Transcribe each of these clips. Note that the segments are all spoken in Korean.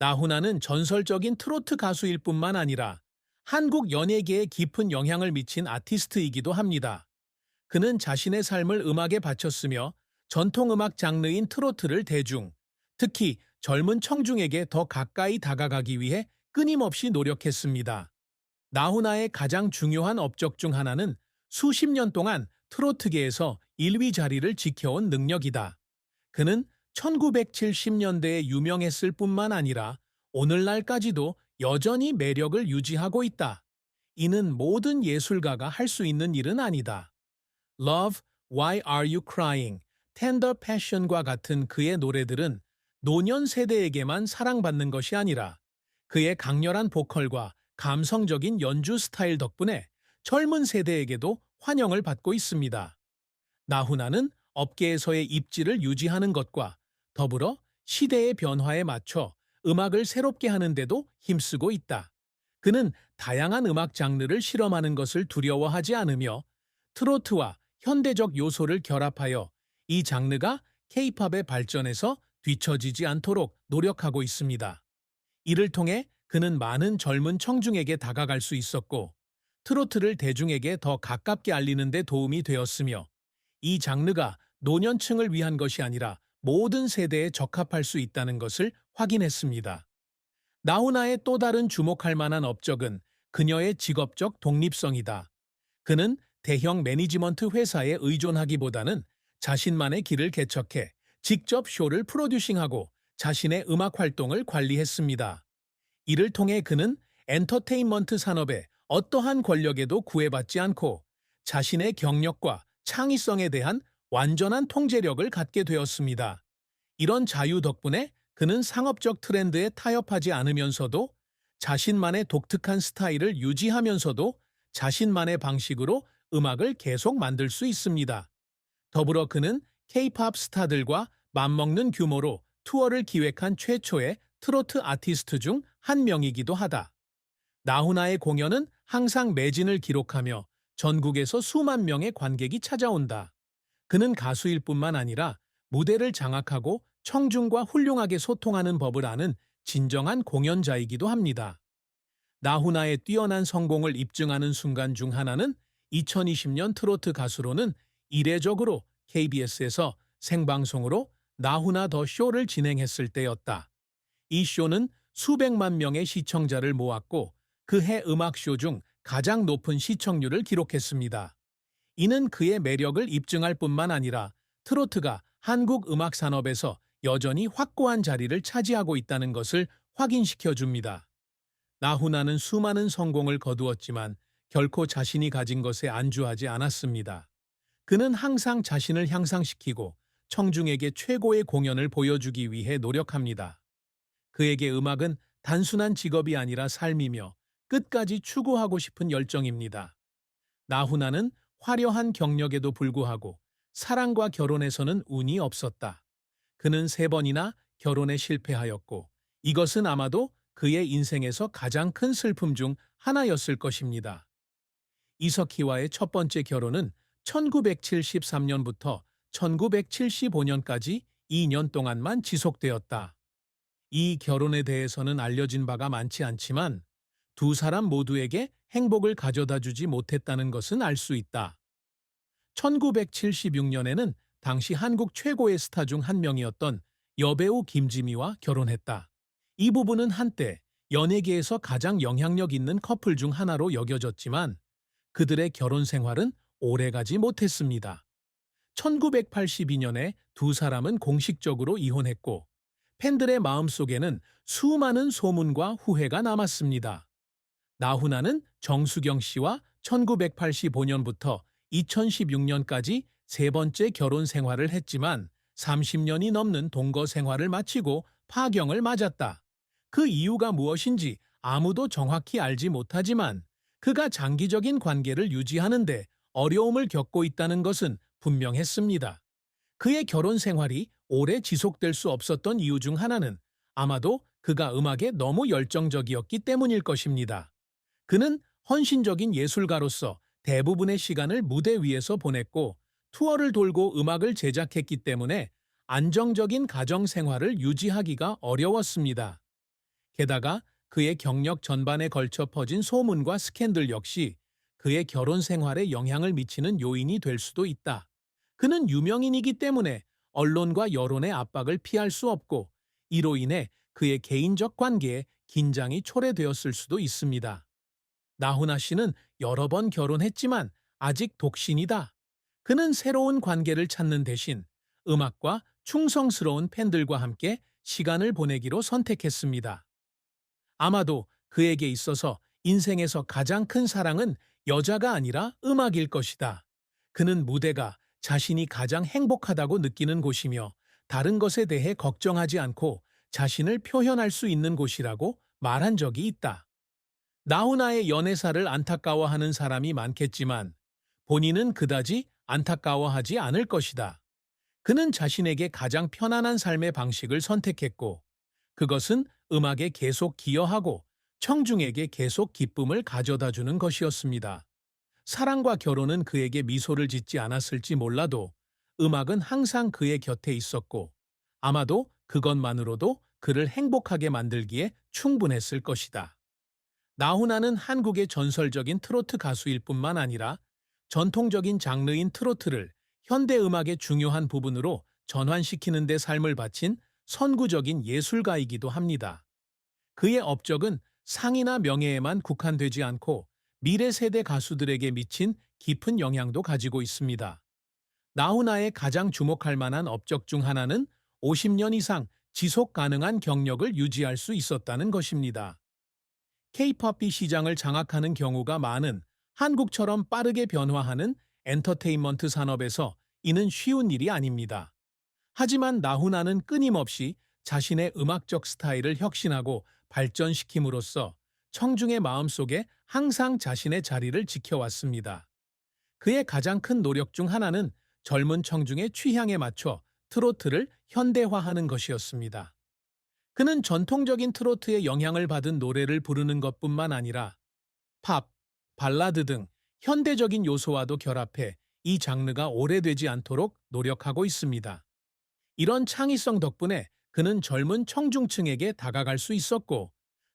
나훈아는 전설적인 트로트 가수일 뿐만 아니라 한국 연예계에 깊은 영향을 미친 아티스트이기도 합니다. 그는 자신의 삶을 음악에 바쳤으며 전통음악 장르인 트로트를 대중, 특히 젊은 청중에게 더 가까이 다가가기 위해 끊임없이 노력했습니다. 나훈아의 가장 중요한 업적 중 하나는 수십 년 동안 트로트계에서 1위 자리를 지켜온 능력이다. 그는 1970년대에 유명했을 뿐만 아니라 오늘날까지도 여전히 매력을 유지하고 있다. 이는 모든 예술가가 할 수 있는 일은 아니다. Love, Why Are You Crying, Tender Passion과 같은 그의 노래들은 노년 세대에게만 사랑받는 것이 아니라 그의 강렬한 보컬과 감성적인 연주 스타일 덕분에 젊은 세대에게도 환영을 받고 있습니다. 나훈아는 업계에서의 입지를 유지하는 것과 더불어 시대의 변화에 맞춰 음악을 새롭게 하는데도 힘쓰고 있다. 그는 다양한 음악 장르를 실험하는 것을 두려워하지 않으며 트로트와 현대적 요소를 결합하여 이 장르가 케이팝의 발전에서 뒤처지지 않도록 노력하고 있습니다. 이를 통해 그는 많은 젊은 청중에게 다가갈 수 있었고 트로트를 대중에게 더 가깝게 알리는 데 도움이 되었으며 이 장르가 노년층을 위한 것이 아니라 모든 세대에 적합할 수 있다는 것을 확인했습니다. 나훈아의 또 다른 주목할 만한 업적은 그녀의 직업적 독립성이다. 그는 대형 매니지먼트 회사에 의존하기보다는 자신만의 길을 개척해 직접 쇼를 프로듀싱하고 자신의 음악 활동을 관리했습니다. 이를 통해 그는 엔터테인먼트 산업의 어떠한 권력에도 구애받지 않고 자신의 경력과 창의성에 대한 완전한 통제력을 갖게 되었습니다. 이런 자유 덕분에 그는 상업적 트렌드에 타협하지 않으면서도 자신만의 독특한 스타일을 유지하면서도 자신만의 방식으로 음악을 계속 만들 수 있습니다. 더불어 그는 K-팝 스타들과 맞먹는 규모로 투어를 기획한 최초의 트로트 아티스트 중 한 명이기도 하다. 나훈아의 공연은 항상 매진을 기록하며 전국에서 수만 명의 관객이 찾아온다. 그는 가수일 뿐만 아니라 무대를 장악하고 청중과 훌륭하게 소통하는 법을 아는 진정한 공연자이기도 합니다. 나훈아의 뛰어난 성공을 입증하는 순간 중 하나는 2020년 트로트 가수로는 이례적으로 KBS에서 생방송으로 나훈아 더 쇼를 진행했을 때였다. 이 쇼는 수백만 명의 시청자를 모았고 그해 음악쇼 중 가장 높은 시청률을 기록했습니다. 이는 그의 매력을 입증할 뿐만 아니라 트로트가 한국 음악 산업에서 여전히 확고한 자리를 차지하고 있다는 것을 확인시켜 줍니다. 나훈아는 수많은 성공을 거두었지만 결코 자신이 가진 것에 안주하지 않았습니다. 그는 항상 자신을 향상시키고 청중에게 최고의 공연을 보여주기 위해 노력합니다. 그에게 음악은 단순한 직업이 아니라 삶이며 끝까지 추구하고 싶은 열정입니다. 나훈아는 화려한 경력에도 불구하고 사랑과 결혼에서는 운이 없었다. 그는 세 번이나 결혼에 실패하였고 이것은 아마도 그의 인생에서 가장 큰 슬픔 중 하나였을 것입니다. 이석희와의 첫 번째 결혼은 1973년부터 1975년까지 2년 동안만 지속되었다. 이 결혼에 대해서는 알려진 바가 많지 않지만 두 사람 모두에게 행복을 가져다 주지 못했다는 것은 알 수 있다. 1976년에는 당시 한국 최고의 스타 중 한 명이었던 여배우 김지미와 결혼했다. 이 부부는 한때 연예계에서 가장 영향력 있는 커플 중 하나로 여겨졌지만 그들의 결혼 생활은 오래가지 못했습니다. 1982년에 두 사람은 공식적으로 이혼했고 팬들의 마음속에는 수많은 소문과 후회가 남았습니다. 나훈아는 정수경 씨와 1985년부터 2016년까지 세 번째 결혼 생활을 했지만 30년이 넘는 동거 생활을 마치고 파경을 맞았다. 그 이유가 무엇인지 아무도 정확히 알지 못하지만 그가 장기적인 관계를 유지하는데 어려움을 겪고 있다는 것은 분명했습니다. 그의 결혼 생활이 오래 지속될 수 없었던 이유 중 하나는 아마도 그가 음악에 너무 열정적이었기 때문일 것입니다. 그는 헌신적인 예술가로서 대부분의 시간을 무대 위에서 보냈고 투어를 돌고 음악을 제작했기 때문에 안정적인 가정 생활을 유지하기가 어려웠습니다. 게다가 그의 경력 전반에 걸쳐 퍼진 소문과 스캔들 역시 그의 결혼 생활에 영향을 미치는 요인이 될 수도 있다. 그는 유명인이기 때문에 언론과 여론의 압박을 피할 수 없고 이로 인해 그의 개인적 관계에 긴장이 초래되었을 수도 있습니다. 나훈아 씨는 여러 번 결혼했지만 아직 독신이다. 그는 새로운 관계를 찾는 대신 음악과 충성스러운 팬들과 함께 시간을 보내기로 선택했습니다. 아마도 그에게 있어서 인생에서 가장 큰 사랑은 여자가 아니라 음악일 것이다. 그는 무대가 자신이 가장 행복하다고 느끼는 곳이며 다른 것에 대해 걱정하지 않고 자신을 표현할 수 있는 곳이라고 말한 적이 있다. 나훈아의 연애사를 안타까워하는 사람이 많겠지만 본인은 그다지 안타까워하지 않을 것이다. 그는 자신에게 가장 편안한 삶의 방식을 선택했고 그것은 음악에 계속 기여하고 청중에게 계속 기쁨을 가져다 주는 것이었습니다. 사랑과 결혼은 그에게 미소를 짓지 않았을지 몰라도 음악은 항상 그의 곁에 있었고 아마도 그것만으로도 그를 행복하게 만들기에 충분했을 것이다. 나훈아는 한국의 전설적인 트로트 가수일 뿐만 아니라 전통적인 장르인 트로트를 현대 음악의 중요한 부분으로 전환시키는 데 삶을 바친 선구적인 예술가이기도 합니다. 그의 업적은 상이나 명예에만 국한되지 않고 미래 세대 가수들에게 미친 깊은 영향도 가지고 있습니다. 나훈아의 가장 주목할 만한 업적 중 하나는 50년 이상 지속 가능한 경력을 유지할 수 있었다는 것입니다. K-팝이 시장을 장악하는 경우가 많은 한국처럼 빠르게 변화하는 엔터테인먼트 산업에서 이는 쉬운 일이 아닙니다. 하지만 나훈아는 끊임없이 자신의 음악적 스타일을 혁신하고 발전시킴으로써 청중의 마음속에 항상 자신의 자리를 지켜왔습니다. 그의 가장 큰 노력 중 하나는 젊은 청중의 취향에 맞춰 트로트를 현대화하는 것이었습니다. 그는 전통적인 트로트의 영향을 받은 노래를 부르는 것뿐만 아니라 팝, 발라드 등 현대적인 요소와도 결합해 이 장르가 오래되지 않도록 노력하고 있습니다. 이런 창의성 덕분에 그는 젊은 청중층에게 다가갈 수 있었고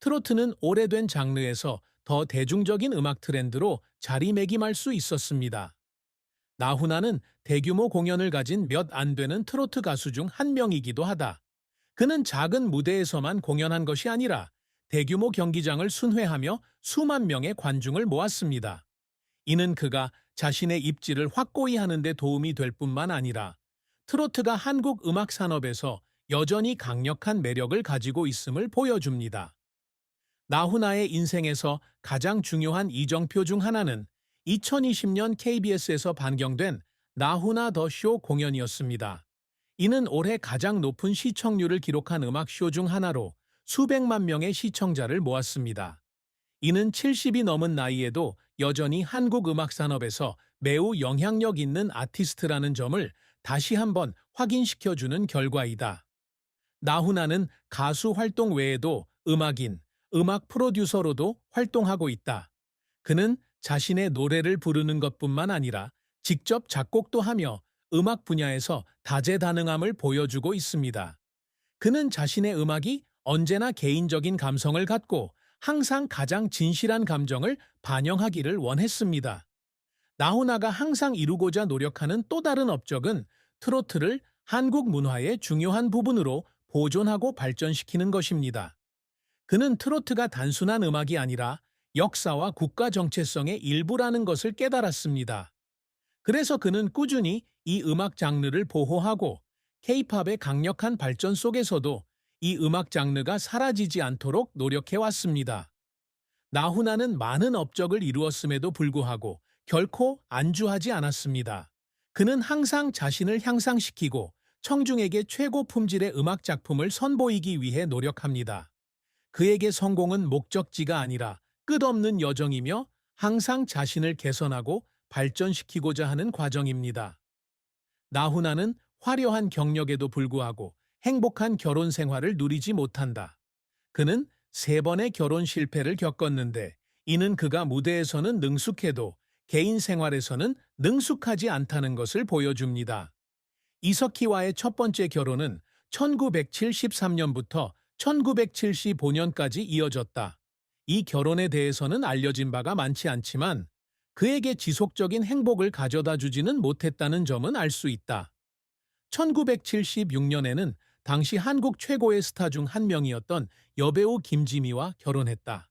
트로트는 오래된 장르에서 더 대중적인 음악 트렌드로 자리매김할 수 있었습니다. 나훈아는 대규모 공연을 가진 몇 안 되는 트로트 가수 중 한 명이기도 하다. 그는 작은 무대에서만 공연한 것이 아니라 대규모 경기장을 순회하며 수만 명의 관중을 모았습니다. 이는 그가 자신의 입지를 확고히 하는 데 도움이 될 뿐만 아니라 트로트가 한국 음악 산업에서 여전히 강력한 매력을 가지고 있음을 보여줍니다. 나훈아의 인생에서 가장 중요한 이정표 중 하나는 2020년 KBS에서 반경된 나훈아 더 쇼 공연이었습니다. 이는 올해 가장 높은 시청률을 기록한 음악쇼 중 하나로 수백만 명의 시청자를 모았습니다. 이는 70이 넘은 나이에도 여전히 한국 음악 산업에서 매우 영향력 있는 아티스트라는 점을 다시 한번 확인시켜주는 결과이다. 나훈아는 가수 활동 외에도 음악인, 음악 프로듀서로도 활동하고 있다. 그는 자신의 노래를 부르는 것뿐만 아니라 직접 작곡도 하며 음악 분야에서 다재다능함을 보여주고 있습니다. 그는 자신의 음악이 언제나 개인적인 감성을 갖고 항상 가장 진실한 감정을 반영하기를 원했습니다. 나훈아가 항상 이루고자 노력하는 또 다른 업적은 트로트를 한국 문화의 중요한 부분으로 보존하고 발전시키는 것입니다. 그는 트로트가 단순한 음악이 아니라 역사와 국가 정체성의 일부라는 것을 깨달았습니다. 그래서 그는 꾸준히 이 음악 장르를 보호하고 케이팝의 강력한 발전 속에서도 이 음악 장르가 사라지지 않도록 노력해 왔습니다. 나훈아는 많은 업적을 이루었음에도 불구하고 결코 안주하지 않았습니다. 그는 항상 자신을 향상시키고 청중에게 최고 품질의 음악 작품을 선보이기 위해 노력합니다. 그에게 성공은 목적지가 아니라 끝없는 여정이며 항상 자신을 개선하고 발전시키고자 하는 과정입니다. 나훈아는 화려한 경력에도 불구하고 행복한 결혼 생활을 누리지 못한다. 그는 세 번의 결혼 실패를 겪었는데 이는 그가 무대에서는 능숙해도 개인 생활에서는 능숙하지 않다는 것을 보여줍니다. 이석희와의 첫 번째 결혼은 1973년부터 1975년까지 이어졌다. 이 결혼에 대해서는 알려진 바가 많지 않지만 그에게 지속적인 행복을 가져다 주지는 못했다는 점은 알 수 있다. 1976년에는 당시 한국 최고의 스타 중 한 명이었던 여배우 김지미와 결혼했다.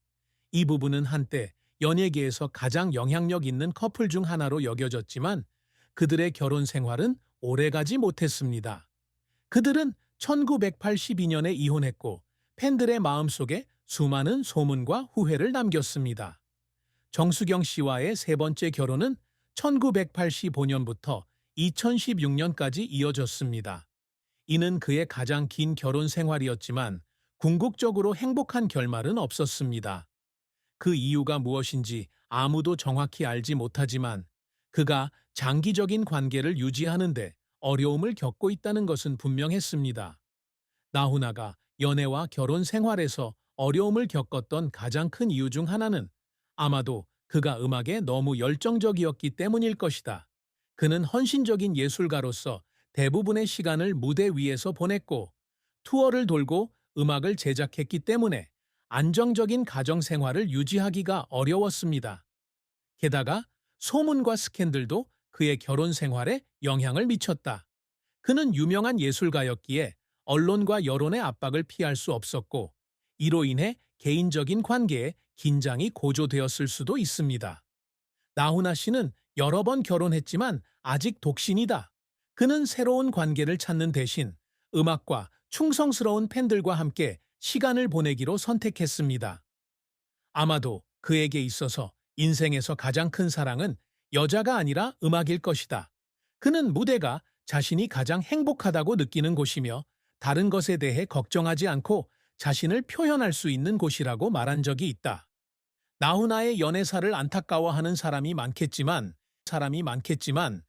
이 부부는 한때 연예계에서 가장 영향력 있는 커플 중 하나로 여겨졌지만 그들의 결혼 생활은 오래가지 못했습니다. 그들은 1982년에 이혼했고 팬들의 마음속에 수많은 소문과 후회를 남겼습니다. 정수경 씨와의 세 번째 결혼은 1985년부터 2016년까지 이어졌습니다. 이는 그의 가장 긴 결혼 생활이었지만 궁극적으로 행복한 결말은 없었습니다. 그 이유가 무엇인지 아무도 정확히 알지 못하지만 그가 장기적인 관계를 유지하는데 어려움을 겪고 있다는 것은 분명했습니다. 나훈아가 연애와 결혼 생활에서 어려움을 겪었던 가장 큰 이유 중 하나는 아마도 그가 음악에 너무 열정적이었기 때문일 것이다. 그는 헌신적인 예술가로서 대부분의 시간을 무대 위에서 보냈고 투어를 돌고 음악을 제작했기 때문에 안정적인 가정 생활을 유지하기가 어려웠습니다. 게다가 소문과 스캔들도 그의 결혼 생활에 영향을 미쳤다. 그는 유명한 예술가였기에 언론과 여론의 압박을 피할 수 없었고 이로 인해 개인적인 관계에 긴장이 고조되었을 수도 있습니다. 나훈아 씨는 여러 번 결혼했지만 아직 독신이다. 그는 새로운 관계를 찾는 대신 음악과 충성스러운 팬들과 함께 시간을 보내기로 선택했습니다. 아마도 그에게 있어서 인생에서 가장 큰 사랑은 여자가 아니라 음악일 것이다. 그는 무대가 자신이 가장 행복하다고 느끼는 곳이며 다른 것에 대해 걱정하지 않고 자신을 표현할 수 있는 곳이라고 말한 적이 있다. 나훈아의 연애사를 안타까워하는 사람이 많겠지만 사람이 많겠지만